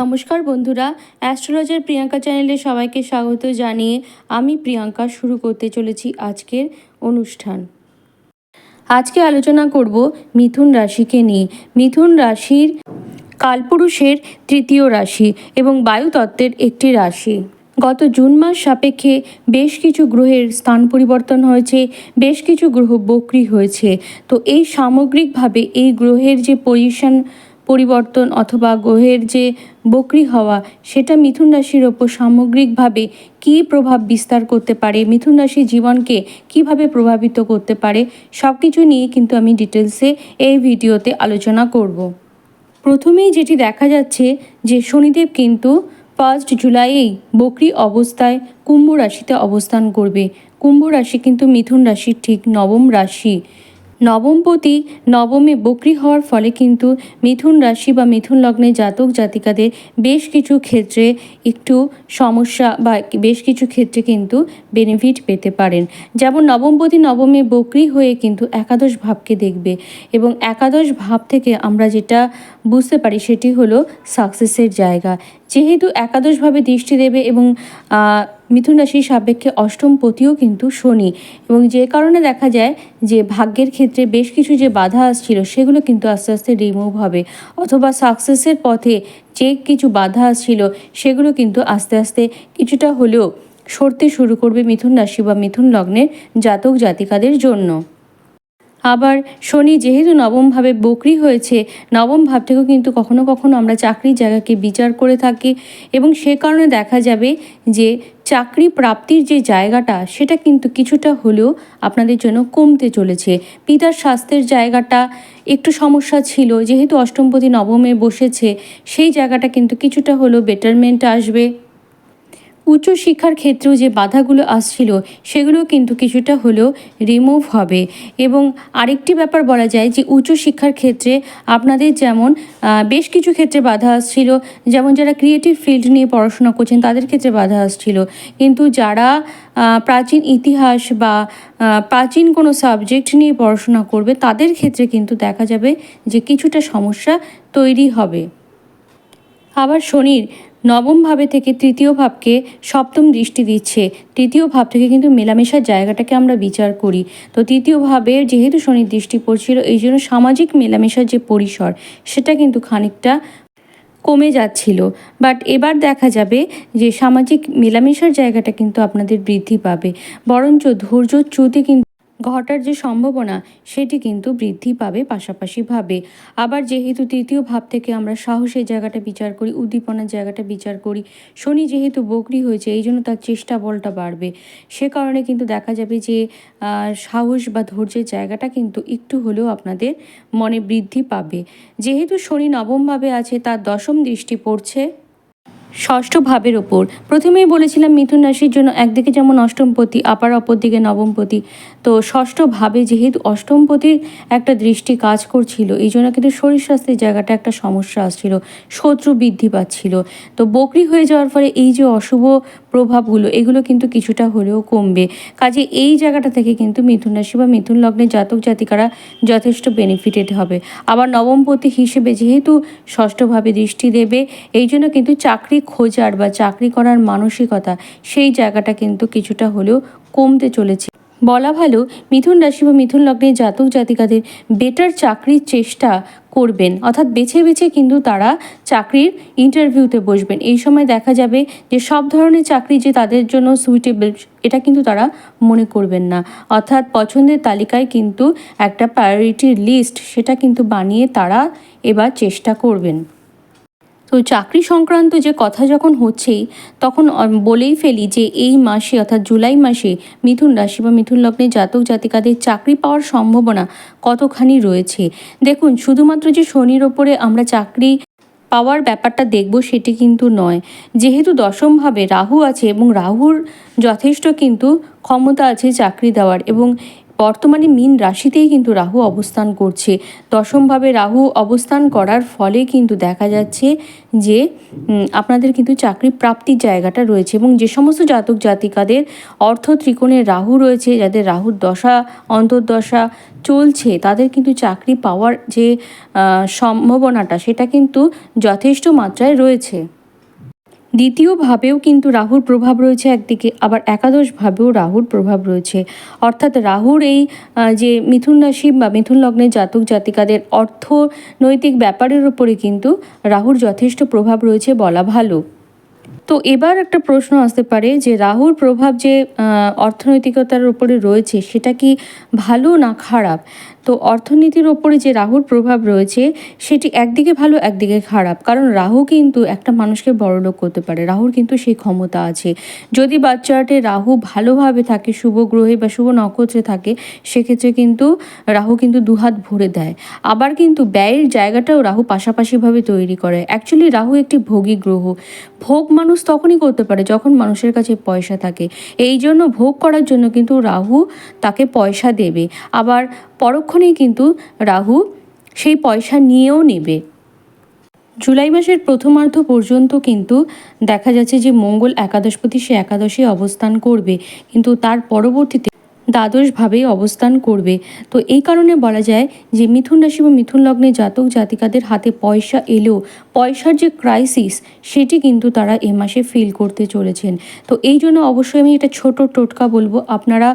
নমস্কার বন্ধুরা, অ্যাস্ট্রোলজার প্রিয়াঙ্কা চ্যানেলে সবাইকে স্বাগত জানিয়ে আমি প্রিয়াঙ্কা শুরু করতে চলেছি আজকের অনুষ্ঠান। আজকে আলোচনা করব মিথুন রাশিকে নিয়ে। মিথুন রাশির কালপুরুষের তৃতীয় রাশি এবং বায়ুতত্ত্বের একটি রাশি। গত জুন মাস সাপেক্ষে বেশ কিছু গ্রহের স্থান পরিবর্তন হয়েছে, বেশ কিছু গ্রহ বক্রি হয়েছে। তো এই সামগ্রিকভাবে এই গ্রহের যে পজিশন পরিবর্তন অথবা গ্রহের যে বক্রি হওয়া, সেটা মিথুন রাশির ওপর সামগ্রিকভাবে কী প্রভাব বিস্তার করতে পারে? মিথুন রাশির জীবনকে কীভাবে প্রভাবিত করতে পারে? সব কিছু নিয়ে কিন্তু আমি ডিটেলসে এই ভিডিওতে আলোচনা করব। প্রথমেই যেটি দেখা যাচ্ছে যে শনিদেব কিন্তু ফার্স্ট জুলাইয়েই বকরি অবস্থায় কুম্ভ রাশিতে অবস্থান করবে। কুম্ভ রাশি কিন্তু মিথুন রাশির ঠিক নবম রাশি। নবমপতি নবমে বকরি হওয়ার ফলে কিন্তু মিথুন রাশি বা মিথুন লগ্নে জাতক জাতিকাদের বেশ কিছু ক্ষেত্রে একটু সমস্যা বা বেশ কিছু ক্ষেত্রে কিন্তু বেনিফিট পেতে পারেন। যেমন নবমপতি নবমে বকরি হয়ে কিন্তু একাদশ ভাবকে দেখবে এবং একাদশ ভাব থেকে আমরা যেটা বুঝতে পারি সেটি হলো সাকসেসের জায়গা। যেহেতু একাদশভাবে দৃষ্টি দেবে এবং মিথুন রাশির সাপেক্ষে অষ্টম পতিও কিন্তু শনি। এবং যে কারণে দেখা যায় যে ভাগ্যের ক্ষেত্রে বেশ কিছু যে বাধা আসছিল, সেগুলো কিন্তু আস্তে আস্তে রিমুভ হবে। অথবা সাকসেসের পথে যে কিছু বাধা আসছিল, সেগুলো কিন্তু আস্তে আস্তে কিছুটা হলেও সরতে শুরু করবে মিথুন রাশি বা মিথুন লগ্নের জাতক জাতিকাদের জন্য। আবার শনি যেহেতু নবমভাবে বকরি হয়েছে নবম ভাব থেকেও কিন্তু কখনো কখনো আমরা চাকরির জায়গাকে বিচার করে থাকি এবং সে কারণে দেখা যাবে যে চাকরি প্রাপ্তির যে জায়গাটা, সেটা কিন্তু কিছুটা হলেও আপনাদের জন্য কমতে চলেছে। পিতার স্বাস্থ্যের জায়গাটা একটু সমস্যা ছিল, যেহেতু অষ্টমপতি নবমে বসেছে, সেই জায়গাটা কিন্তু কিছুটা হলেও বেটারমেন্ট আসবে। উচ্চশিক্ষার ক্ষেত্রেও যে বাধাগুলো আসছিল, সেগুলো কিন্তু কিছুটা হলেও রিমুভ হবে। এবং আরেকটি ব্যাপার বলা যায় যে উচ্চশিক্ষার ক্ষেত্রে আপনাদের যেমন বেশ কিছু ক্ষেত্রে বাধা আসছিল। যেমন যারা ক্রিয়েটিভ ফিল্ড নিয়ে পড়াশোনা করছেন, তাদের ক্ষেত্রে বাধা আসছিল। কিন্তু যারা প্রাচীন ইতিহাস বা প্রাচীন কোনো সাবজেক্ট নিয়ে পড়াশোনা করবে, তাদের ক্ষেত্রে কিন্তু দেখা যাবে যে, কিছুটা সমস্যা তৈরি হবে। আবার শনির নবম ভাবে থেকে তৃতীয় ভাবকে সপ্তম দৃষ্টি দিচ্ছে। তৃতীয় ভাব থেকে কিন্তু মেলামেশার জায়গাটাকে আমরা বিচার করি। তো তৃতীয় ভাবে যেহেতু শনির দৃষ্টি পড়ছিল, এই জন্য সামাজিক মেলামেশার যে পরিসর, সেটা কিন্তু খানিকটা কমে যাচ্ছিল। বাট এবার দেখা যাবে যে সামাজিক মেলামেশার জায়গাটা কিন্তু আপনাদের বৃদ্ধি পাবে। বরঞ্চ ধৈর্যচ্যুতি কিন্তু ঘটার যে সম্ভাবনা, সেটি কিন্তু বৃদ্ধি পাবে পাশাপাশিভাবে। আবার যেহেতু তৃতীয় ভাব থেকে আমরা সাহসের জায়গাটা বিচার করি, উদ্দীপনার জায়গাটা বিচার করি, শনি যেহেতু বকরি হয়েছে, এই জন্য তার চেষ্টা বলটা বাড়বে। সে কারণে কিন্তু দেখা যাবে যে সাহস বা ধৈর্যের জায়গাটা কিন্তু একটু হলেও আপনাদের মনে বৃদ্ধি পাবে। যেহেতু শনি নবমভাবে আছে, তার দশম দৃষ্টি পড়ছে। ষষ্ঠ ভাবের ওপর প্রথমেই বলেছিলাম মিথুন রাশির জন্য একদিকে যেমন অষ্টমপতি, আবার অপরদিকে নবমপতি। তো ষষ্ঠ ভাবে যেহেতু অষ্টমপতির একটা দৃষ্টি কাজ করছিল, এই জন্য কিন্তু শরীর স্বাস্থ্যের জায়গাটা একটা সমস্যা আসছিল, শত্রু বৃদ্ধি পাচ্ছিল। তো বকরি হয়ে যাওয়ার ফলে এই যে অশুভ প্রভাবগুলো, এগুলো কিন্তু কিছুটা হলেও কমবে। কাজে এই জায়গাটা থেকে কিন্তু মিথুন রাশি বা মিথুন লগ্নের জাতক জাতিকারা যথেষ্ট বেনিফিটেড হবে। আবার নবমপতি হিসেবে যেহেতু ষষ্ঠভাবে দৃষ্টি দেবে, এই জন্য কিন্তু চাকরি খোঁজার বা চাকরি করার মানসিকতা, সেই জায়গাটা কিন্তু কিছুটা হলেও কমতে চলেছে। বলা ভালো, মিথুন রাশি বা মিথুন লগ্নের জাতক জাতিকাদের বেটার চাকরির চেষ্টা করবেন। অর্থাৎ বেছে বেছে কিন্তু তারা চাকরির ইন্টারভিউতে বসবেন। এই সময় দেখা যাবে যে সব ধরনের চাকরি যে তাদের জন্য সুইটেবল এটা কিন্তু তারা মনে করবেন না। অর্থাৎ পছন্দের তালিকায় কিন্তু একটা প্রায়োরিটির লিস্ট সেটা কিন্তু বানিয়ে তারা এবার চেষ্টা করবেন। তো চাকরি সংক্রান্ত যে কথা যখন হচ্ছেই তখন বলেই ফেলি যে এই মাসে অর্থাৎ জুলাই মাসে মিথুন রাশি বা মিথুন লগ্নে জাতক জাতিকাদের চাকরি পাওয়ার সম্ভাবনা কতখানি রয়েছে? দেখুন, শুধুমাত্র যে শনির ওপরে আমরা চাকরি পাওয়ার ব্যাপারটা দেখব সেটি কিন্তু নয়। যেহেতু দশমভাবে রাহু আছে এবং রাহুর যথেষ্ট কিন্তু ক্ষমতা আছে চাকরি দেওয়ার এবং বর্তমানে মীন রাশিতেই কিন্তু রাহু অবস্থান করছে। দশমভাবে রাহু অবস্থান করার ফলে কিন্তু দেখা যাচ্ছে যে আপনাদের কিন্তু চাকরি প্রাপ্তির জায়গাটা রয়েছে এবং যে সমস্ত জাতক জাতিকাদের অর্থ ত্রিকোণে রাহু রয়েছে, যাদের রাহুর দশা, অন্তর্দশা চলছে, তাদের কিন্তু চাকরি পাওয়ার যে সম্ভাবনাটা, সেটা কিন্তু যথেষ্ট মাত্রায় রয়েছে। দ্বিতীয়ভাবেও কিন্তু রাহুর প্রভাব রয়েছে একদিকে, আবার একাদশভাবেও রাহুর প্রভাব রয়েছে। অর্থাৎ রাহুর এই যে মিথুন রাশি বা মিথুন লগ্নের জাতক জাতিকাদের অর্থনৈতিক ব্যাপারের উপরে কিন্তু রাহুর যথেষ্ট প্রভাব রয়েছে বলা ভালো। তো এবার একটা প্রশ্ন আসতে পারে যে রাহুর প্রভাব যে অর্থনৈতিকতার উপরে রয়েছে সেটা কি ভালো না খারাপ? তো অর্থনীতির ওপরে যে রাহুর প্রভাব রয়েছে, সেটি একদিকে ভালো, একদিকে খারাপ। কারণ রাহু কিন্তু একটা মানুষকে বড়লোক করতে পারে। রাহুর কিন্তু সেই ক্ষমতা আছে। যদি বাচ্চাটে রাহু ভালোভাবে থাকে, শুভ গ্রহে বা শুভ নক্ষত্রে থাকে, সেক্ষেত্রে কিন্তু রাহু কিন্তু দুহাত ভরে দেয়। আবার কিন্তু ব্যয়ের জায়গাটাও রাহু পাশাপাশিভাবে তৈরি করে। অ্যাকচুয়ালি রাহু একটি ভোগী গ্রহ। ভোগ মানুষ তখনই করতে পারে যখন মানুষের কাছে পয়সা থাকে। এই জন্য ভোগ করার জন্য কিন্তু রাহু তাকে পয়সা দেবে। আবার পরক্ষণেই কিন্তু রাহু সেই পয়সা নিয়েও নেবে। জুলাই মাসের প্রথমার্ধ পর্যন্ত কিন্তু দেখা যাচ্ছে যে মঙ্গল একাদশপতি সে একাদশে অবস্থান করবে। কিন্তু তার পরবর্তীতে দ্বাদশভাবেই অবস্থান করবে। তো এই কারণে বলা যায় যে মিথুন রাশি বা মিথুন লগ্নে জাতক জাতিকাদের হাতে পয়সা এলেও পয়সার যে ক্রাইসিস সেটি কিন্তু তারা এ মাসে ফিল করতে চলেছেন। তো এই জন্য অবশ্যই আমি এটা ছোট টোটকা বলব। আপনারা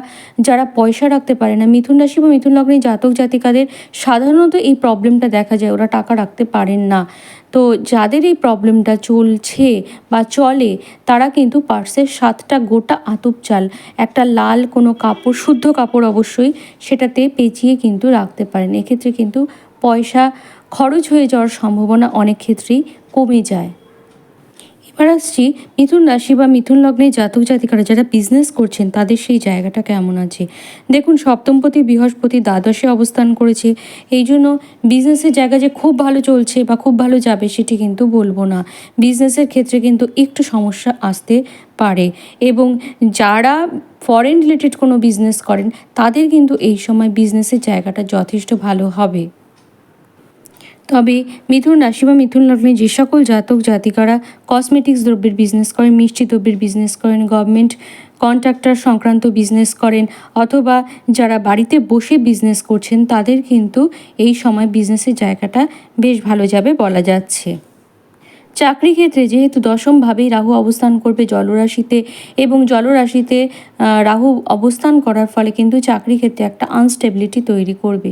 যারা পয়সা রাখতে পারে না, মিথুন রাশি বা মিথুন লগ্নে জাতক জাতিকাদের সাধারণত এই প্রবলেমটা দেখা যায়, ওরা টাকা রাখতে পারেন না। তো যাদের এই প্রবলেমটা চলছে বা চলে, তারা কিন্তু পার্সের সাতটা গোটা আতুপ চাল, একটা লাল কোনো কাপড়, শুদ্ধ কাপড় অবশ্যই সেটাতে পেঁচিয়ে কিন্তু রাখতে পারেন। এক্ষেত্রে কিন্তু পয়সা খরচ হয়ে যাওয়ার সম্ভাবনা অনেক ক্ষেত্রেই কমে যায়। এবার আসছি মিথুন রাশি বা মিথুন লগ্নে জাতক জাতিকারা যারা বিজনেস করছেন, তাদের সেই জায়গাটা কেমন আছে? দেখুন, সপ্তমপতি, বৃহস্পতি দ্বাদশে অবস্থান করেছে। এই জন্য বিজনেসের জায়গা যে খুব ভালো চলছে বা খুব ভালো যাবে সেটি কিন্তু বলব না। বিজনেসের ক্ষেত্রে কিন্তু একটু সমস্যা আসতে পারে এবং যারা ফরেন রিলেটেড কোনো বিজনেস করেন, তাদের কিন্তু এই সময় বিজনেসের জায়গাটা যথেষ্ট ভালো হবে। তবে মিথুন রাশি বা মিথুন লগ্নে যে সকল জাতক জাতিকারা কসমেটিক্স দ্রব্যের বিজনেস করেন, মিষ্টি দ্রব্যের বিজনেস করেন গভর্নমেন্ট কন্ট্রাক্টর সংক্রান্ত বিজনেস করেন, অথবা যারা বাড়িতে বসে বিজনেস করছেন, তাদের কিন্তু এই সময় বিজনেসের জায়গাটা বেশ ভালো যাবে বলা যাচ্ছে। চাকরি ক্ষেত্রে যেহেতু দশমভাবেই রাহু অবস্থান করবে জলরাশিতে এবং জলরাশিতে রাহু অবস্থান করার ফলে কিন্তু চাকরি ক্ষেত্রে একটা আনস্টেবিলিটি তৈরি করবে।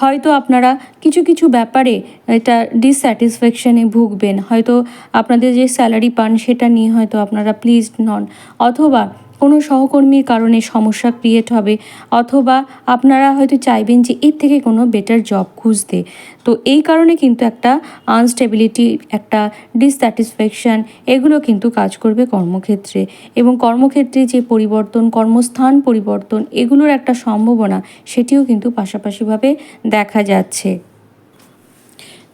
হয়তো আপনারা কিছু কিছু ব্যাপারে এটা ডিসস্যাটিসফ্যাকশনে ভুগবেন। হয়তো আপনাদের যে স্যালারি পান সেটা নিয়ে হয়তো আপনারা প্লিজড নন। অথবা কোনো সহকর্মীর কারণে সমস্যা ক্রিয়েট হবে অথবা আপনারা হয়তো চাইবেন যে এর থেকে কোনো বেটার জব খুঁজতে। তো এই কারণে কিন্তু একটা আনস্টেবিলিটি একটা ডিসস্যাটিসফ্যাকশান এগুলো কিন্তু কাজ করবে কর্মক্ষেত্রে। এবং কর্মক্ষেত্রে যে পরিবর্তন, কর্মস্থান পরিবর্তন এগুলোর একটা সম্ভাবনা সেটিও কিন্তু পাশাপাশিভাবে দেখা যাচ্ছে।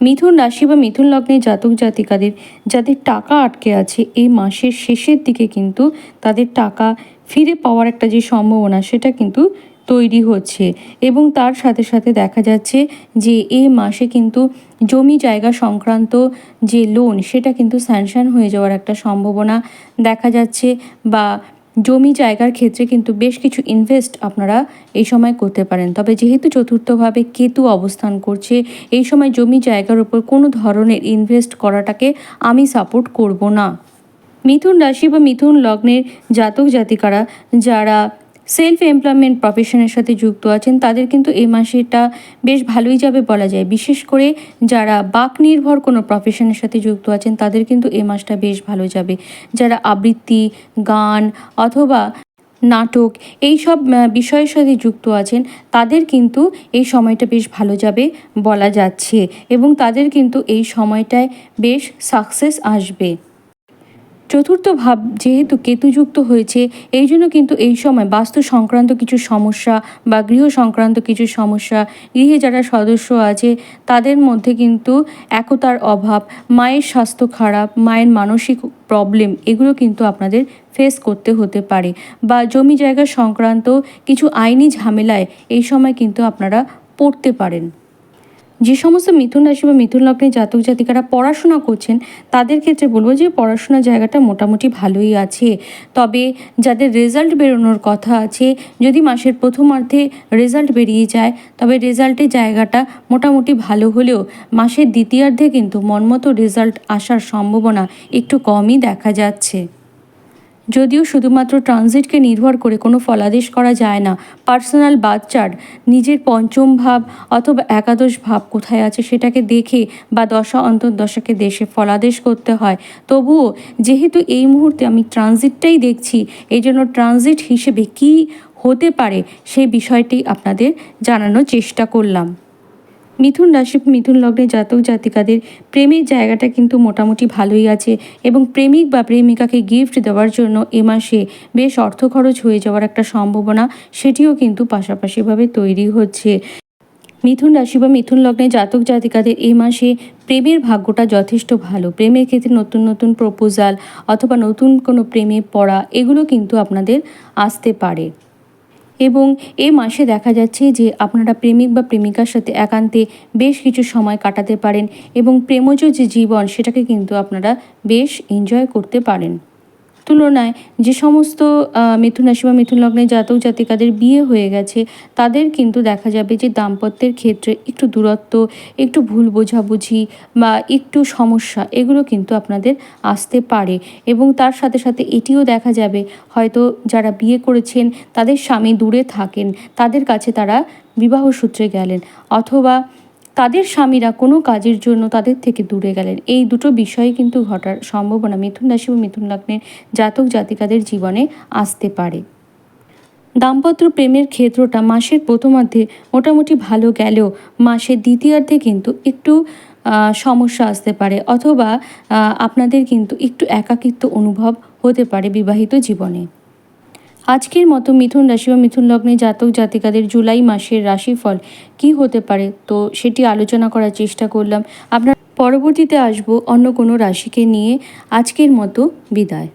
মিথুন রাশি বা মিথুন লগ্নে জাতক জাতিকাদের, যাদের টাকা আটকে আছে এই মাসের শেষের দিকে কিন্তু তাদের টাকা ফিরে পাওয়ার একটা যে সম্ভাবনা, সেটা কিন্তু তৈরি হচ্ছে। এবং তার সাথে সাথে দেখা যাচ্ছে যে এ মাসে কিন্তু জমি জায়গা সংক্রান্ত যে লোন সেটা কিন্তু স্যাংশন হয়ে যাওয়ার একটা সম্ভাবনা দেখা যাচ্ছে বা জমি জায়গার ক্ষেত্রে কিন্তু বেশ কিছু ইনভেস্ট আপনারা এই সময় করতে পারেন। তবে যেহেতু চতুর্থভাবে কেতু অবস্থান করছে, এই সময় জমি জায়গার উপর কোনো ধরনের ইনভেস্ট করাটাকে আমি সাপোর্ট করব না। মিথুন রাশি বা মিথুন লগ্নের জাতক জাতিকারা যারা সেলফ এমপ্লয়মেন্ট প্রফেশনের সাথে যুক্ত আছেন, তাদের কিন্তু এই মাসেটা বেশ ভালোই যাবে বলা যায়। বিশেষ করে যারা বাক নির্ভর কোনো প্রফেশনের সাথে যুক্ত আছেন, তাদের কিন্তু এই মাসটা বেশ ভালো যাবে। যারা আবৃত্তি, গান অথবা নাটক এই সব বিষয়ের সাথে যুক্ত আছেন, তাদের কিন্তু এই সময়টা বেশ ভালো যাবে বলা যাচ্ছে এবং তাদের কিন্তু এই সময়টায় বেশ সাকসেস আসবে। চতুর্থ ভাব যেহেতু কেতুযুক্ত হয়েছে, এই জন্য কিন্তু এই সময় বাস্তু সংক্রান্ত কিছু সমস্যা বা গৃহ সংক্রান্ত কিছু সমস্যা, গৃহে যারা সদস্য আছে, তাদের মধ্যে কিন্তু একতার অভাব, মায়ের স্বাস্থ্য খারাপ, মায়ের মানসিক প্রবলেম এগুলো কিন্তু আপনাদের ফেস করতে হতে পারে বা জমি জায়গা সংক্রান্ত কিছু আইনি ঝামেলায় এই সময় কিন্তু আপনারা পড়তে পারেন। যে সমস্ত মিথুন রাশি বা মিথুন লগ্নের জাতক জাতিকারা পড়াশোনা করছেন, তাদের ক্ষেত্রে বলব যে পড়াশোনার জায়গাটা মোটামুটি ভালোই আছে। তবে যাদের রেজাল্ট বেরোনোর কথা আছে, যদি মাসের প্রথমার্ধে রেজাল্ট বেরিয়ে যায়, তবে রেজাল্টের জায়গাটা মোটামুটি ভালো হলেও মাসের দ্বিতীয়ার্ধে কিন্তু মনমতো রেজাল্ট আসার সম্ভাবনা একটু কমই দেখা যাচ্ছে। যদিও শুধুমাত্র ট্রানজিটকে নির্ভর করে কোনো ফলাদেশ করা যায় না, পার্সোনাল বাচ্চার নিজের পঞ্চম ভাব অথবা একাদশ ভাব কোথায় আছে সেটাকে দেখে বা দশা অন্তর্দশাকে দেশে ফলাদেশ করতে হয়। তবুও যেহেতু এই মুহূর্তে আমি ট্রানজিটটাই দেখছি এই জন্য ট্রানজিট হিসেবে কী হতে পারে সেই বিষয়টি আপনাদের জানানোর চেষ্টা করলাম। মিথুন রাশি, মিথুন লগ্নে জাতক, জাতিকাদের প্রেমের জায়গাটা কিন্তু মোটামুটি ভালোই আছে এবং প্রেমিক বা প্রেমিকাকে গিফট দেওয়ার জন্য এ মাসে বেশ অর্থ খরচ হয়ে যাওয়ার একটা সম্ভাবনা সেটিও কিন্তু পাশাপাশিভাবে তৈরি হচ্ছে। মিথুন রাশি বা মিথুন লগ্নে জাতক, জাতিকাদের এই মাসে প্রেমের ভাগ্যটা যথেষ্ট ভালো। প্রেমের ক্ষেত্রে নতুন নতুন প্রপোজাল অথবা নতুন কোনো প্রেমে পড়া এগুলো কিন্তু আপনাদের আসতে পারে। এবং এ মাসে দেখা যাচ্ছে যে আপনারা প্রেমিক বা প্রেমিকার সাথে একান্তে বেশ কিছু সময় কাটাতে পারেন এবং প্রেমজ যে জীবন, সেটাকে কিন্তু আপনারা বেশ এনজয় করতে পারেন। তুলনায় যে সমস্ত মিথুন রাশি বা মিথুন লগ্নের জাতক জাতিকাদের বিয়ে হয়ে গেছে, তাদের কিন্তু দেখা যাবে যে দাম্পত্যের ক্ষেত্রে একটু দূরত্ব, একটু ভুল বোঝাবুঝি বা একটু সমস্যা এগুলো কিন্তু আপনাদের আসতে পারে। এবং তার সাথে সাথে এটিও দেখা যাবে, হয়তো যারা বিয়ে করেছেন তাদের স্বামী দূরে থাকেন, তাদের কাছে তারা বিবাহ সূত্রে গেলেন। অথবা তাদের স্বামীরা কোনো কাজের জন্য তাদের থেকে দূরে গেলেন। এই দুটো বিষয় কিন্তু ঘটার সম্ভাবনা মিথুন রাশি বা মিথুন লগ্নের জাতক জাতিকাদের জীবনে আসতে পারে। দাম্পত্য প্রেমের ক্ষেত্রটা মাসের প্রথমার্ধে মোটামুটি ভালো গেলেও মাসের দ্বিতীয়ার্ধে কিন্তু একটু সমস্যা আসতে পারে অথবা আপনাদের কিন্তু একটু একাকিত্ব অনুভব হতে পারে বিবাহিত জীবনে। আজকের মতো মিথুন রাশি বা মিথুন লগ্নে জাতক জাতিকাদের জুলাই মাসের রাশিফল কি হতে পারে? তো সেটি আলোচনা করার চেষ্টা করলাম। আপনার পরবর্তীতে আসব অন্য কোনো রাশিকে নিয়ে। আজকের মতো বিদায়।